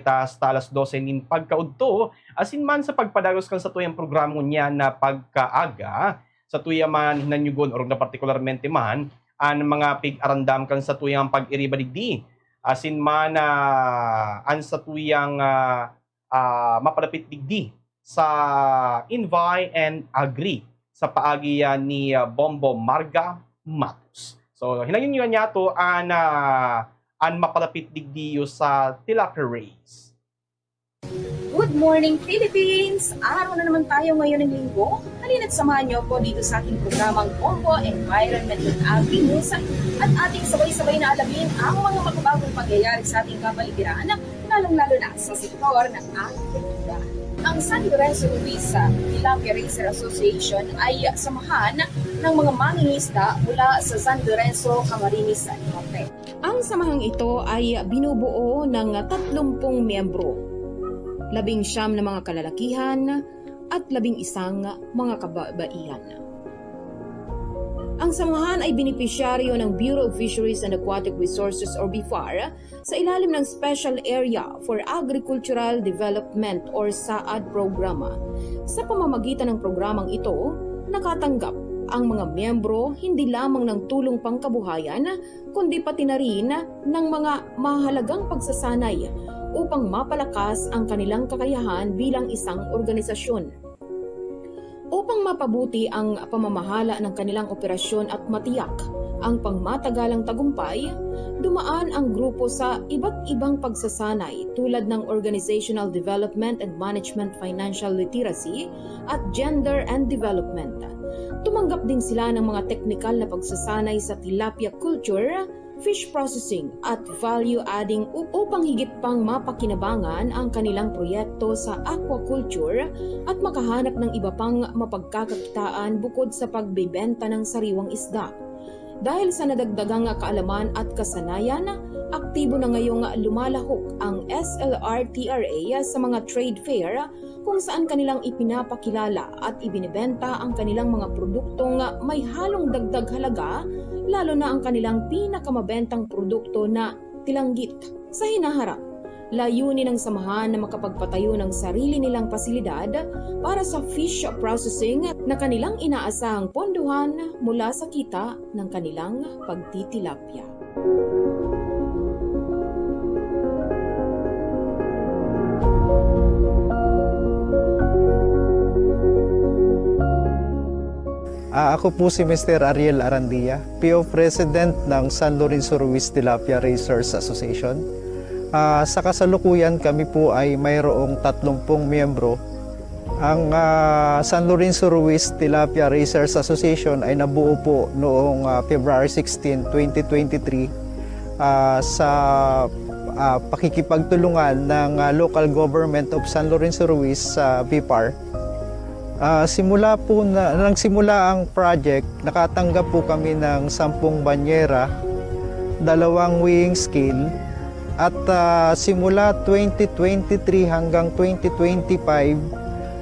tas talas 12 nin pagkaudto asin man sa pagpadagos kan sa tuyang programa niya na pagkaaga sa tuya man hinanyugon or na partikularmente man an mga pig-arandam kan sa tuyang pag-iriba digdi asin man ah, an sa tuyang ah, ah, mapalapit digdi sa Invite and Agree sa paagi yan ni ah, Bombo Marga Matos. So hinayun niya to an ah, an mapalapit digdi yo sa tilapia race. Good morning, Philippines! Araw na naman tayo ngayon ng linggo. Halina't samahan niyo po dito sa ating programang Combo Environment and Agri News at ating sabay-sabay na alamin ang mga makabagong pangyayari sa ating kapaligiran, lalong-lalo na sa sektor ng agrikultura. Ang San Lorenzo Luisa Tilapia Racer Association ay samahan ng mga mangingisda mula sa San Lorenzo, Camarines Norte. Ang samahang ito ay binubuo ng 30 miyembro labing siyam na mga kalalakihan at labing isang mga kababaihan. Ang samahan ay benepisyaryo ng Bureau of Fisheries and Aquatic Resources or BIFAR sa ilalim ng Special Area for Agricultural Development or SAAD programa. Sa pamamagitan ng programang ito, nakatanggap ang mga miyembro hindi lamang ng tulong pangkabuhayan kundi pati na rin ng mga mahalagang pagsasanay upang mapalakas ang kanilang kakayahan bilang isang organisasyon. Upang mapabuti ang pamamahala ng kanilang operasyon at matiyak ang pangmatagalang tagumpay, dumaan ang grupo sa iba't ibang pagsasanay tulad ng Organizational Development and Management Financial Literacy at Gender and Development. Tumanggap din sila ng mga teknikal na pagsasanay sa tilapia culture fish processing at value adding upang higit pang mapakinabangan ang kanilang proyekto sa aquaculture at makahanap ng iba pang mapagkakakitaan bukod sa pagbebenta ng sariwang isda. Dahil sa nadagdagang kaalaman at kasanayan, aktibo na ngayong lumalahok ang SLR-TRA sa mga trade fair kung saan kanilang ipinapakilala at ibinebenta ang kanilang mga produktong may halong dagdag halaga lalo na ang kanilang pinakamabentang produkto na tilanggit. Sa hinaharap, layunin ng samahan na makapagpatayo ng sarili nilang pasilidad para sa fish processing na kanilang inaasahang ponduhan mula sa kita ng kanilang pagtitilapia. Ah, ako po si Mr. Ariel Arandia, PO President ng San Lorenzo Ruiz Tilapia Racers Association. Ah, sa kasalukuyan kami po ay mayroong 30 miyembro. Ang ah, San Lorenzo Ruiz Tilapia Racers Association ay nabuo po noong ah, February 16, 2023 ah, sa ah, pakikipagtulungan ng ah, local government of San Lorenzo Ruiz sa VIPAR Ah, simula po na nang simula ang project, nakatanggap po kami ng 10 banyera, dalawang weighing scale at ah, simula 2023 hanggang 2025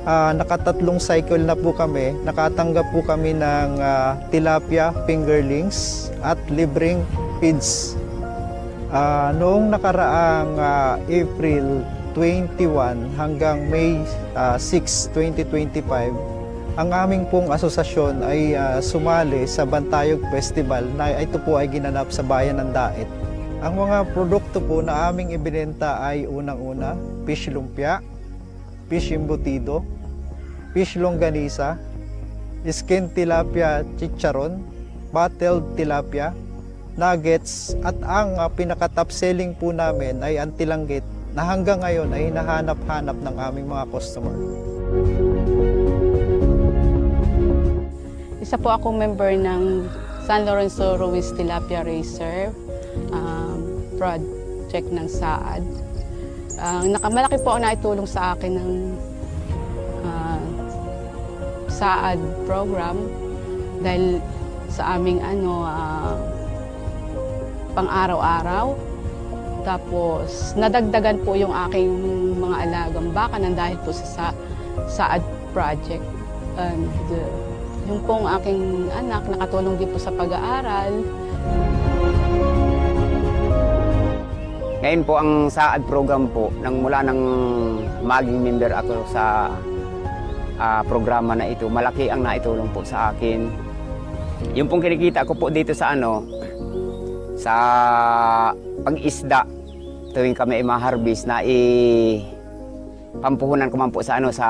ah, nakatatlong cycle na po kami. Nakatanggap po kami ng ah, tilapia fingerlings at libreng feeds. Ah, noong nakaraang ah, April 21 hanggang May ah, 6, 2025, ang aming pong asosasyon ay ah, sumali sa Bantayog Festival na ito po ay ginanap sa bayan ng Daet. Ang mga produkto po na aming ibinenta ay unang-una, fish lumpia, fish embutido, fish longganisa, skin tilapia chicharon, bottled tilapia, nuggets at ang ah, pinaka-top selling po namin ay ang tilanggit na hanggang ngayon ay hinahanap-hanap ng aming mga customer. Isa po akong member ng San Lorenzo Ruiz Tilapia Racer um, project ng SAAD. Ang nakamalaki po na itulong sa akin ng ah, SAAD program dahil sa aming ano ah, pang-araw-araw. Tapos nadagdagan po yung aking mga alagang baka nang dahil po sa SAAD project. And uh, yung pong aking anak nakatulong din po sa pag-aaral. Ngayon po ang SAAD program po, nang mula nang maging member ako sa ah, programa na ito, malaki ang naitulong po sa akin. Yung pong kinikita ko po dito sa ano, sa pag-isda, tuwing kami ay ma-harvest na i pampuhunan ko man po sa ano sa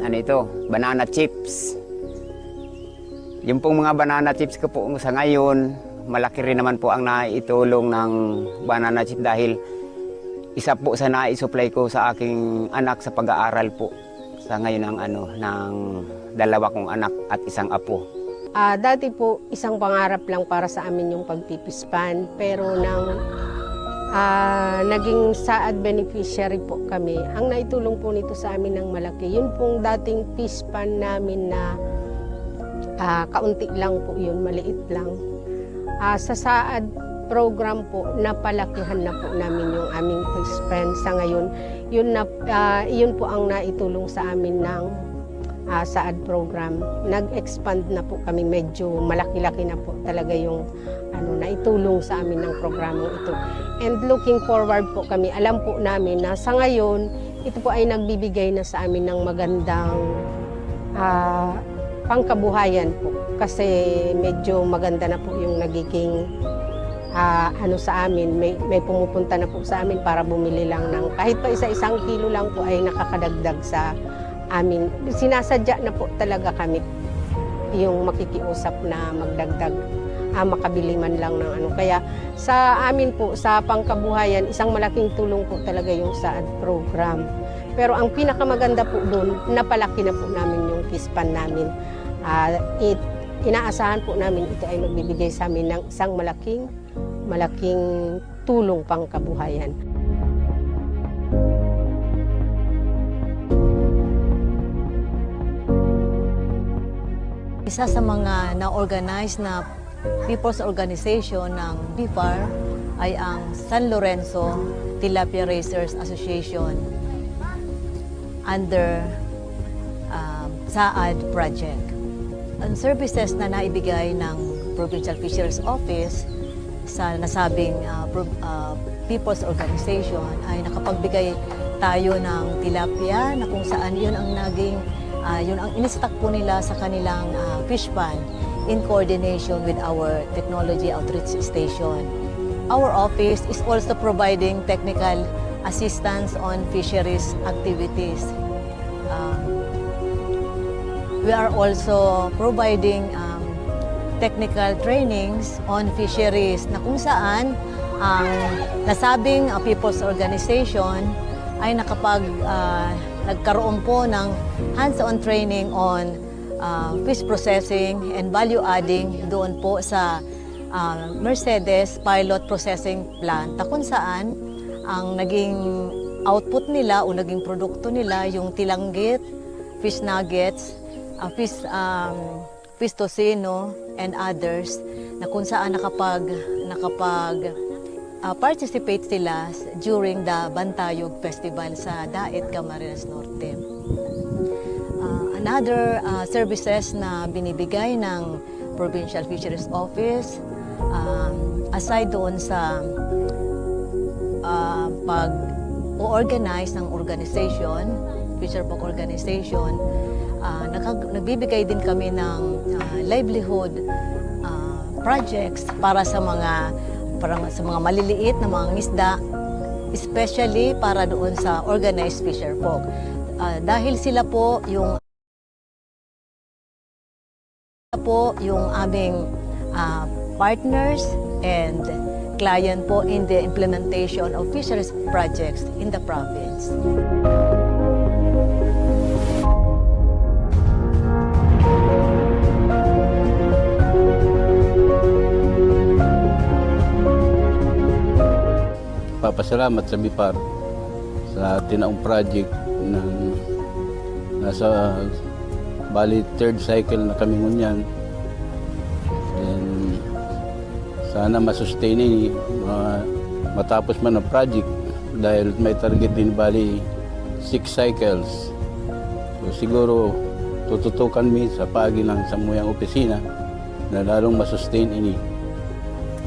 ano ito, banana chips. Yung pong mga banana chips ko po sa ngayon, malaki rin naman po ang naitulong ng banana chip dahil isa po sa naisupply ko sa aking anak sa pag-aaral po sa ngayon ng ano ng dalawa kong anak at isang apo. Ah, dati po, isang pangarap lang para sa amin yung pagpipispan. Pero nang ah, naging saad beneficiary po kami, ang naitulong po nito sa amin ng malaki, yun pong dating pispan namin na ah, kaunti lang po yun, maliit lang. Ah, sa saad program po, napalakihan na po namin yung aming pispan sa ngayon. Yun, na, ah, yun po ang naitulong sa amin ng ah, sa ad program. Nag-expand na po kami, medyo malaki-laki na po talaga yung ano, naitulong sa amin ng programang ito. And looking forward po kami, alam po namin na sa ngayon, ito po ay nagbibigay na sa amin ng magandang ah, pangkabuhayan po. Kasi medyo maganda na po yung nagiging ah, ano sa amin, may, may pumupunta na po sa amin para bumili lang ng kahit pa isa-isang kilo lang po ay nakakadagdag sa amin. Sinasadya na po talaga kami yung makikiusap na magdagdag ah, makabili man lang ng ano. Kaya sa amin po, sa pangkabuhayan, isang malaking tulong po talaga yung SAAD program. Pero ang pinakamaganda po doon, napalaki na po namin yung kispan namin. Ah, it, inaasahan po namin ito ay magbibigay sa amin ng isang malaking malaking tulong pangkabuhayan. Isa sa mga na-organize na people's organization ng BIFAR ay ang San Lorenzo Tilapia Racers Association under um, SAAD project. Ang services na naibigay ng Provincial Fisheries Office sa nasabing uh, people's organization ay nakapagbigay tayo ng tilapia na kung saan yun ang naging uh, yun ang inistock po nila sa kanilang uh, fish pond in coordination with our technology outreach station. Our office is also providing technical assistance on fisheries activities. Um, we are also providing um, technical trainings on fisheries na kung saan ang nasabing uh, people's organization ay nakapag uh, nagkaroon po ng hands-on training on uh, fish processing and value adding doon po sa uh, Mercedes Pilot Processing Plant kung saan ang naging output nila o naging produkto nila yung tilanggit, fish nuggets, uh, fish um, fish tocino and others na kung saan nakapag nakapag uh, participate sila during the Bantayog Festival sa Daet Camarines Norte. Uh, another uh, services na binibigay ng Provincial Fisheries Office um, aside doon sa uh, pag organize ng organization, Fisher Folk Organization, uh, nagbibigay din kami ng uh, livelihood uh, projects para sa mga para sa mga maliliit na mga ngisda, especially para doon sa organized fisher folk. Uh, dahil sila po yung po yung aming uh, partners and client po in the implementation of fisheries projects in the province. Papasalamat sa BIPAR sa tinaong project ng nasa bali third cycle na kami ngunyan. Then sana masustain ma- matapos man ang project dahil may target din bali six cycles. So siguro tututukan mi sa pagi ng samuyang opisina na lalong masustain ini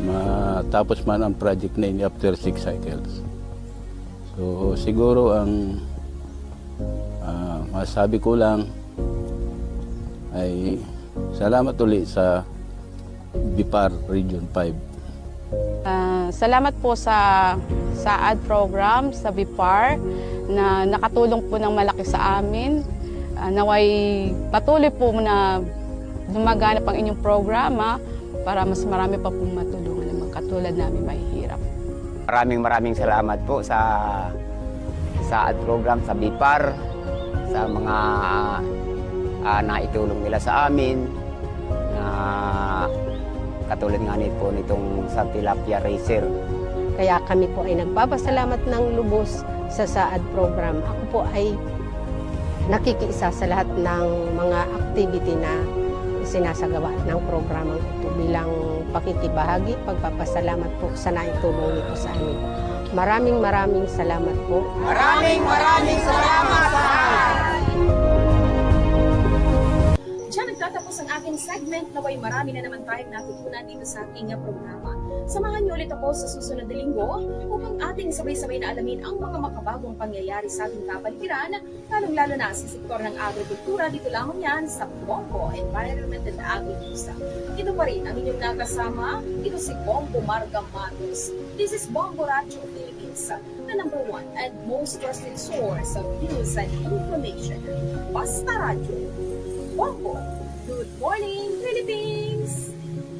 matapos man ang project na ini after six cycles. So siguro ang ah, masabi ko lang ay salamat uli sa BIPAR Region 5. Ah, salamat po sa sa ad program sa BIPAR na nakatulong po ng malaki sa amin. Ah, naway patuloy po na lumaganap ang inyong programa para mas marami pa pong katulad namin mahihirap. Maraming maraming salamat po sa sa ad program sa BIPAR, sa mga ah, naitulong nila sa amin na katulad nga nito po nitong sa tilapia racer. Kaya kami po ay nagpapasalamat ng lubos sa SAAD program. Ako po ay nakikiisa sa lahat ng mga activity na sinasagawa ng programang ito bilang pakikibahagi, pagpapasalamat po sa naitulong nito sa amin. Maraming maraming salamat po. Diyan nagtatapos ang aking segment na way marami na naman tayong natutunan dito sa aking uh, programa. Samahan niyo ulit ako sa susunod na linggo upang ating sabay-sabay na alamin ang mga makabagong pangyayari sa ating kapaligiran, lalong-lalo na sa sektor ng agrikultura dito lamang yan sa Bongo Environment and Agriculture. Ito pa rin ang inyong nakasama, ito si Bongo Marga Matos. This is Bongo Radio Philippines, the number one and most trusted source of news and information. Basta Radio. Bongo. Good morning, Philippines!